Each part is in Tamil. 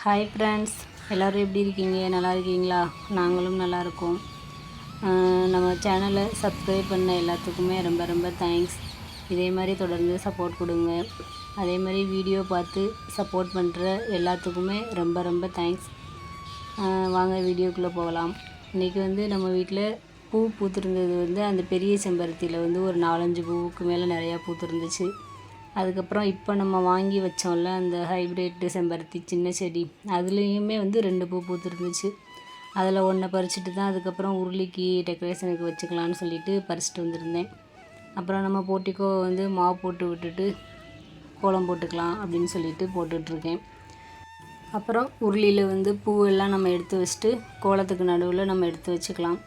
ஹாய் ஃப்ரெண்ட்ஸ் எல்லோரும் எப்படி இருக்கீங்க? நல்லா இருக்கீங்களா? நாங்களும் நல்லா இருக்கோம். நம்ம சேனலை சப்ஸ்கிரைப் பண்ண எல்லாத்துக்குமே ரொம்ப ரொம்ப தேங்க்ஸ் இதே மாதிரி தொடர்ந்து சப்போர்ட் கொடுங்க. அதே மாதிரி வீடியோ பார்த்து சப்போர்ட் பண்ணுற எல்லாத்துக்குமே ரொம்ப ரொம்ப தேங்க்ஸ் வாங்க வீடியோக்குள்ளே போகலாம். இன்றைக்கி வந்து நம்ம வீட்டில் பூ பூத்துருந்தது வந்து அந்த பெரிய செம்பருத்தியில் வந்து ஒரு நாலஞ்சு பூவுக்கு மேலே நிறையா பூத்துருந்துச்சு. அதுக்கப்புறம் இப்போ நம்ம வாங்கி வச்சோம்ல அந்த ஹைப்ரிட்டு செம்பருத்தி சின்ன செடி அதுலேயுமே வந்து ரெண்டு பூ பூத்துருந்துச்சு. அதில் ஒன்றை பறிச்சுட்டு தான் அதுக்கப்புறம் உருளிக்கு டெக்கரேஷனுக்கு வச்சுக்கலான்னு சொல்லிட்டு பறிச்சுட்டு வந்திருந்தேன். அப்புறம் நம்ம போட்டிக்கோ வந்து மாவு போட்டு விட்டுட்டு கோலம் போட்டுக்கலாம் அப்படின்னு சொல்லிட்டு போட்டுட்ருக்கேன் அப்புறம் உருளியில் வந்து பூவெல்லாம் நம்ம எடுத்து வச்சுட்டு கோலத்துக்கு நடுவில் நம்ம எடுத்து வச்சுக்கலாம்.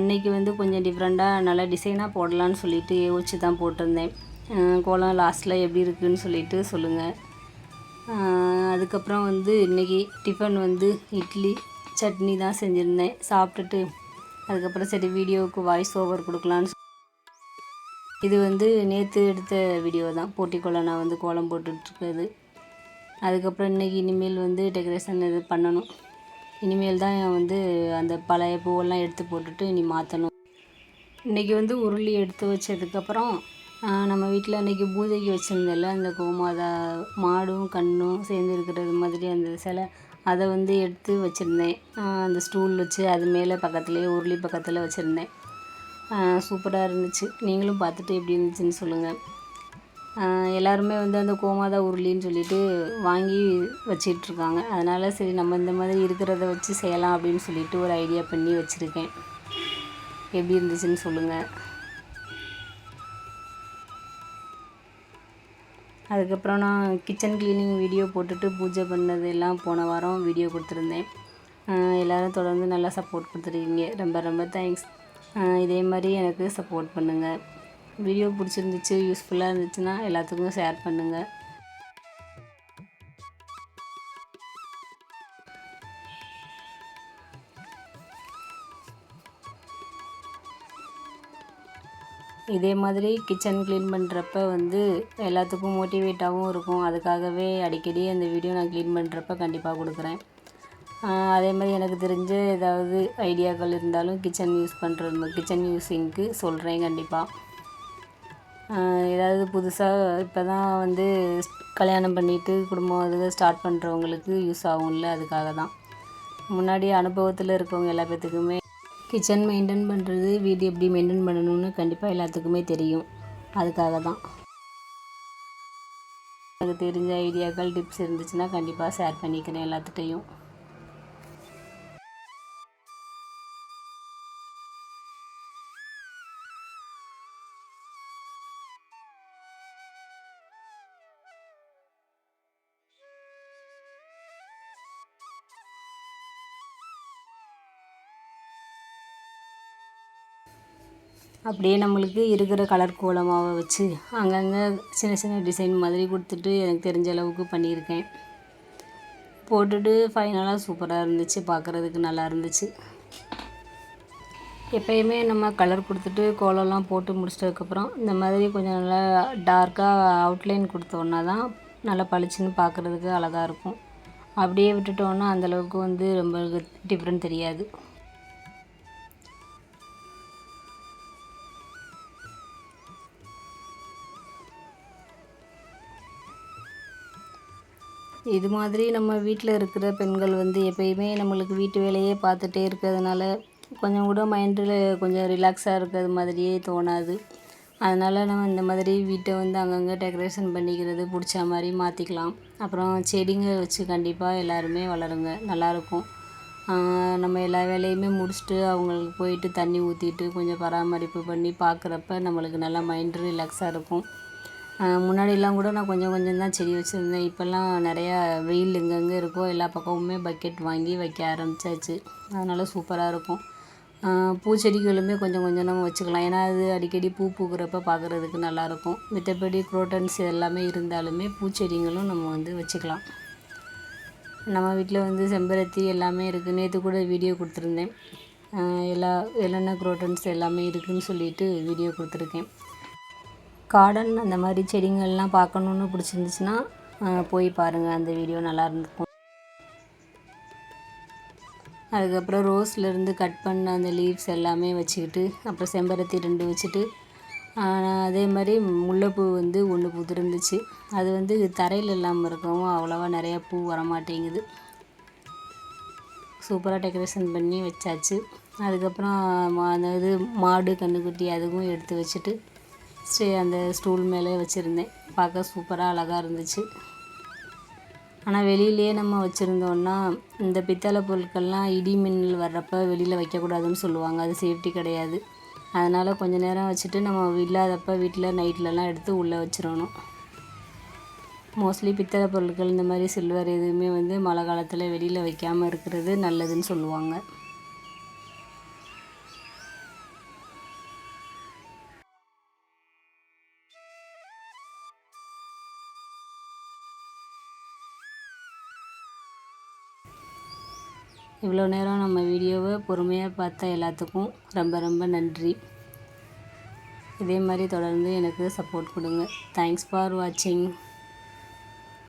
இன்றைக்கி வந்து கொஞ்சம் டிஃப்ரெண்ட்டாக நல்லா டிசைனாக போடலான்னு சொல்லிட்டு யோசிச்சு தான் போட்டிருந்தேன். கோலம் லாஸ்ட்டில் எப்படி இருக்குதுன்னு சொல்லிட்டு சொல்லுங்கள் அதுக்கப்புறம் வந்து இன்றைக்கி டிஃபன் வந்து இட்லி சட்னி தான் செஞ்சுருந்தேன். சாப்பிட்டுட்டு அதுக்கப்புறம் சரி வீடியோவுக்கு வாய்ஸ் ஓவர் கொடுக்கலான்னு இது வந்து நேற்று எடுத்த வீடியோ தான். போட்டிக்கோலம் நான் வந்து கோலம் போட்டுட்ருக்கிறது. அதுக்கப்புறம் இன்றைக்கி இனிமேல் வந்து டெக்கரேஷன் இது பண்ணணும். இனிமேல் தான் வந்து அந்த பழைய பூவெல்லாம் எடுத்து போட்டுட்டு இனி மாற்றணும் இன்றைக்கி வந்து உருளி எடுத்து வச்சதுக்கப்புறம் நம்ம வீட்டில் அன்றைக்கி பூஜைக்கு வச்சுருந்தேன்ல அந்த கோமாதா மாடும் கண்ணும் சேர்ந்து இருக்கிறது மாதிரி அந்த சிலை அதை வந்து எடுத்து வச்சுருந்தேன். அந்த ஸ்டூல் வச்சு அது மேலே பக்கத்துலேயே உருளி பக்கத்தில் வச்சுருந்தேன். சூப்பராக இருந்துச்சு. நீங்களும் பார்த்துட்டு எப்படி இருந்துச்சுன்னு சொல்லுங்கள் எல்லாருமே வந்து அந்த கோமாதா உருளின்னு சொல்லிட்டு வாங்கி வச்சிட்ருக்காங்க. அதனால் சரி நம்ம இந்த மாதிரி இருக்கிறத வச்சு செய்யலாம் அப்படின்னு சொல்லிட்டு ஒரு ஐடியா பண்ணி வச்சுருக்கேன். எப்படி இருந்துச்சுன்னு சொல்லுங்கள் அதுக்கப்புறம் நான் கிச்சன் க்ளீனிங் வீடியோ போட்டுட்டு பூஜை பண்ணது எல்லாம் போன வாரம் வீடியோ கொடுத்துருந்தேன். எல்லோரும் தொடர்ந்து நல்லா சப்போர்ட் கொடுத்துருக்கீங்க. ரொம்ப ரொம்ப தேங்க்ஸ் இதே மாதிரி எனக்கு சப்போர்ட் பண்ணுங்கள் வீடியோ பிடிச்சிருந்துச்சு யூஸ்ஃபுல்லாக இருந்துச்சுன்னா எல்லாத்துக்கும் ஷேர் பண்ணுங்கள் இதே மாதிரி கிச்சன் க்ளீன் பண்ணுறப்ப வந்து எல்லாத்துக்கும் மோட்டிவேட்டாகவும் இருக்கும். அதுக்காகவே அடிக்கடி அந்த வீடியோ நான் க்ளீன் பண்ணுறப்ப கண்டிப்பாக கொடுக்குறேன். அதே மாதிரி எனக்கு தெரிஞ்ச ஏதாவது ஐடியாக்கள் இருந்தாலும் கிச்சன் யூஸ் பண்ணுறது கிச்சன் யூஸிங்க்கு சொல்கிறேன் கண்டிப்பாக ஏதாவது புதுசாக இப்போ தான் வந்து கல்யாணம் பண்ணிட்டு குடும்பம் அது ஸ்டார்ட் பண்ணுறவங்களுக்கு யூஸ் ஆகும்ல அதுக்காக தான் முன்னாடி அனுபவத்தில் இருக்கவங்க எல்லா பேத்துக்குமே கிச்சன் மெயின்டைன் பண்ணுறது வீடு எப்படி மெயின்டைன் பண்ணணும்னு கண்டிப்பாக எல்லாத்துக்குமே தெரியும். அதுக்காக தான். எனக்கு தெரிஞ்ச ஐடியாக்கள் டிப்ஸ் இருந்துச்சுன்னா கண்டிப்பாக ஷேர் பண்ணிக்கிறேன் எல்லாத்துட்டையும். அப்படியே நம்மளுக்கு இருக்கிற கலர் கோலமாவை வச்சு அங்கங்கே சின்ன சின்ன டிசைன் மாதிரி கொடுத்துட்டு எனக்கு தெரிஞ்ச அளவுக்கு பண்ணியிருக்கேன். போட்டுட்டு ஃபைனலாக சூப்பராக இருந்துச்சு. பார்க்குறதுக்கு நல்லா இருந்துச்சு. எப்பயுமே நம்ம கலர் கொடுத்துட்டு கோலம்லாம் போட்டு முடிச்சிட்டதுக்கப்புறம் இந்த மாதிரி கொஞ்சம் நல்லா டார்க்காக அவுட்லைன் கொடுத்தோன்னா தான் நல்லா பளிச்சுன்னு பார்க்குறதுக்கு அழகாக இருக்கும். அப்படியே விட்டுட்டோன்னா அந்தளவுக்கு வந்து ரொம்ப டிஃப்ரெண்ட் தெரியாது. இது மாதிரி நம்ம வீட்டில் இருக்கிற பெண்கள் வந்து எப்பயுமே நம்மளுக்கு வீட்டு வேலையே பார்த்துட்டே இருக்கிறதுனால கொஞ்சம் கூட மைண்டில் கொஞ்சம் ரிலாக்ஸாக இருக்கிறது மாதிரியே தோணாது. அதனால் நம்ம இந்த மாதிரி வீட்டை வந்து அங்கங்கே டெக்கரேஷன் பண்ணிக்கிறது பிடிச்ச மாதிரி மாற்றிக்கலாம் அப்புறம் செடிங்க வச்சு கண்டிப்பாக எல்லாருமே வளருங்க. நல்லாயிருக்கும் நம்ம எல்லா வேலையுமே முடிச்சுட்டு அவங்களுக்கு போயிட்டு தண்ணி ஊற்றிட்டு கொஞ்சம் பராமரிப்பு பண்ணி பார்க்குறப்ப நம்மளுக்கு நல்லா மைண்டு ரிலாக்ஸாக இருக்கும். முன்னாடிலாம் கூட நான் கொஞ்சம் கொஞ்சம் தான் செடி வச்சுருந்தேன். இப்போல்லாம் நிறையா வெயில் எங்கெங்கே இருக்கோ எல்லா பக்கமுமே பக்கெட் வாங்கி வைக்க ஆரம்பிச்சாச்சு. அதனால் சூப்பராக இருக்கும். பூச்செடிகளுமே கொஞ்சம் கொஞ்சம் நம்ம வச்சுக்கலாம். ஏன்னா அது அடிக்கடி பூ பூக்கிறப்ப பார்க்குறதுக்கு நல்லாயிருக்கும் மித்தபடி குரோட்டன்ஸ் எல்லாமே இருந்தாலுமே பூச்செடிங்களும் நம்ம வந்து வச்சுக்கலாம். நம்ம வீட்டில் வந்து செம்பருத்தி எல்லாமே இருக்குது நேற்று கூட வீடியோ கொடுத்துருந்தேன். எல்லா என்னென்ன குரோட்டன்ஸ் எல்லாமே இருக்குதுன்னு சொல்லிட்டு வீடியோ கொடுத்துருக்கேன். கார்டன் அந்த மாதிரி செடிங்கள்லாம் பார்க்கணுன்னு பிடிச்சிருந்துச்சுன்னா போய் பாருங்கள் அந்த வீடியோ நல்லா இருந்திருக்கும். அதுக்கப்புறம் ரோஸ்லேருந்து கட் பண்ண அந்த லீவ்ஸ் எல்லாமே வச்சுக்கிட்டு அப்புறம் செம்பருத்தி ரெண்டு வச்சுட்டு அதே மாதிரி முல்லைப்பூ வந்து ஒன்று பூத்துருந்துச்சு. அது வந்து தரையில் இல்லாமல் இருக்கவும் அவ்வளோவா நிறையா பூ வரமாட்டேங்குது. சூப்பராக டெக்கரேஷன் பண்ணி வச்சாச்சு. அதுக்கப்புறம் மா- அந்த இது மாடு கன்றுக்குட்டி அதுவும் எடுத்து வச்சுட்டு ஸ்டே அந்த ஸ்டூல் மேலே வச்சுருந்தேன். பார்க்க சூப்பராக அழகாக இருந்துச்சு. ஆனால் வெளியிலே நம்ம வச்சுருந்தோன்னா இந்த பித்தளை பொருட்கள்லாம் இடி மின்னல் வர்றப்ப வெளியில் வைக்கக்கூடாதுன்னு சொல்லுவாங்க. அது சேஃப்டி கிடையாது. அதனால் கொஞ்சம் நேரம் வச்சுட்டு நம்ம இல்லாதப்போ வீட்டில் நைட்லலாம் எடுத்து உள்ளே வச்சிடணும் மோஸ்ட்லி பித்தளை பொருட்கள் இந்த மாதிரி சில்வர் எதுவுமே வந்து மழை காலத்தில் வெளியில் வைக்காமல் இருக்கிறது நல்லதுன்னு சொல்லுவாங்க. இவ்வளோ நேரம் நம்ம வீடியோவை பொறுமையாக பார்த்த எல்லாத்துக்கும் ரொம்ப ரொம்ப நன்றி. இதே மாதிரி தொடர்ந்து எனக்கு சப்போர்ட் கொடுங்க. தேங்க்ஸ் ஃபார் வாட்சிங்